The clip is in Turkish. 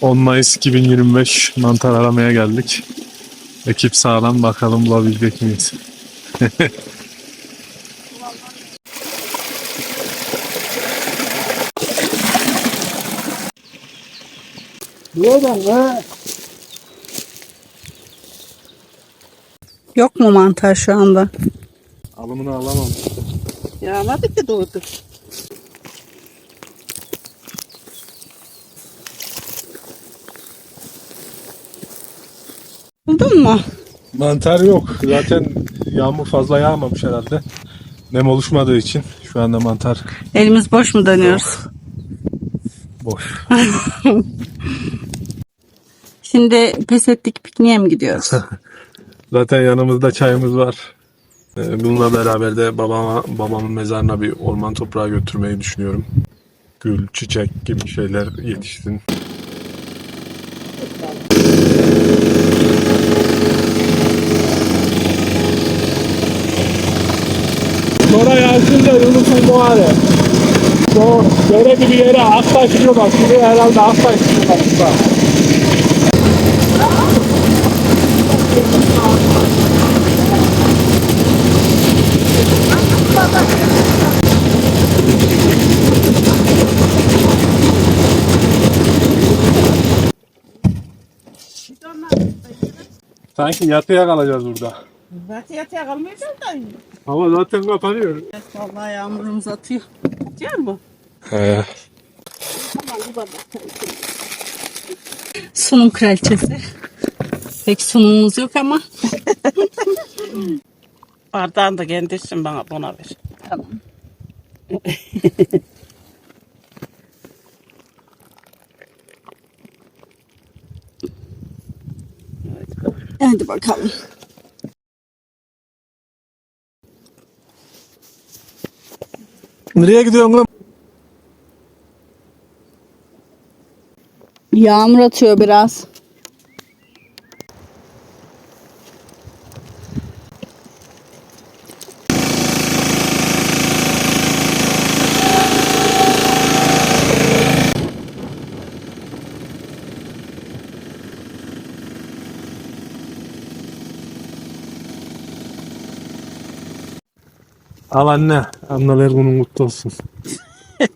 10 Mayıs 2025 mantar aramaya geldik. Ekip sağlam bakalım bulabilecek miyiz? Yok mu mantar şu anda? Alımını alamam. Yağmadı ki doğdu. Buldun mu? Mantar yok. Zaten yağmur fazla yağmamış herhalde. Nem oluşmadığı için şu anda mantar Elimiz boş mu dönüyoruz? boş. Şimdi pes ettik pikniğe mi gidiyoruz? Zaten yanımızda çayımız var. Ee, Bununla beraber de babama, babamın mezarına bir orman toprağı götürmeyi düşünüyorum. Gül, çiçek gibi şeyler yetişsin. Yazınca Yunus'un doğarı. O dere gibi yere Aktaş diyorlar. Şimdi herhalde Aktaş diyorlar. Sanki yatıya kalacağız burada. Zaten yatıya kalmayacağız da. Hava zaten kapanıyor. Vallahi yağmurumuz atıyor. Atıyor mu? He. Sunum kraliçesi. Pek sunumumuz yok ama. Bardağını da kendi için bana buna ver. Tamam. Hadi bakalım. Nereye gidiyorsun lan? Yağmur atıyor biraz. Al anne. Anneler günün kutlu olsun.